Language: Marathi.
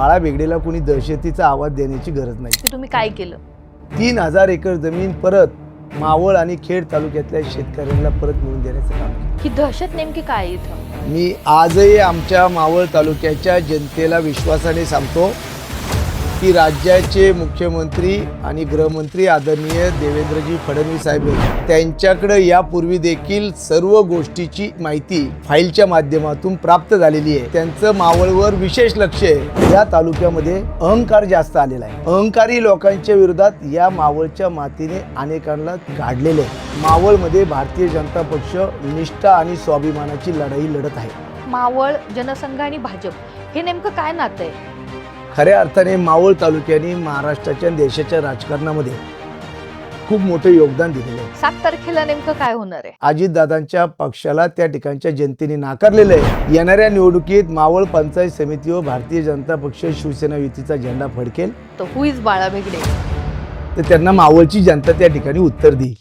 बाळा बेगडेला कोणी दहशतीचा आवाज देण्याची गरज नाही. की तुम्ही काय केलं? तीन हजार एकर जमीन परत मावळ आणि खेड तालुक्यातल्या शेतकऱ्यांना परत मिळवून देण्याचं काम केलं. ही दहशत नेमकी काय आहे इथं? मी आजही आमच्या मावळ तालुक्याच्या जनतेला विश्वासाने सांगतो की राज्याचे मुख्यमंत्री आणि गृहमंत्री आदरणीय देवेंद्रजी फडणवीस साहेब त्यांच्याकडे यापूर्वी देखील सर्व गोष्टीची माहिती फाईलच्या माध्यमातून प्राप्त झालेली आहे. त्यांचं मावळवर विशेष लक्ष आहे. या तालुक्यामध्ये अहंकार जास्त आलेला आहे. अहंकारी लोकांच्या विरोधात या मावळच्या मातीने अनेकांना काढलेले आहे. मावळमध्ये भारतीय जनता पक्ष निष्ठा आणि स्वाभिमानाची लढाई लढत आहे. मावळ जनसंघ आणि भाजप हे नेमकं काय नातं आहे? खऱ्या अर्थाने मावळ तालुक्याने महाराष्ट्राच्या आणि देशाच्या राजकारणामध्ये खूप मोठं योगदान दिलेलं आहे. सात तारखेला नेमकं काय होणार आहे? अजितदादांच्या पक्षाला त्या ठिकाणच्या जनतेने नाकारलेलं आहे. येणाऱ्या निवडणुकीत मावळ पंचायत समिती व भारतीय जनता पक्ष शिवसेना युतीचा झेंडा फडकेल. तर हु इज बाळा भेगडे तर त्यांना मावळची जनता त्या ठिकाणी उत्तर देईल.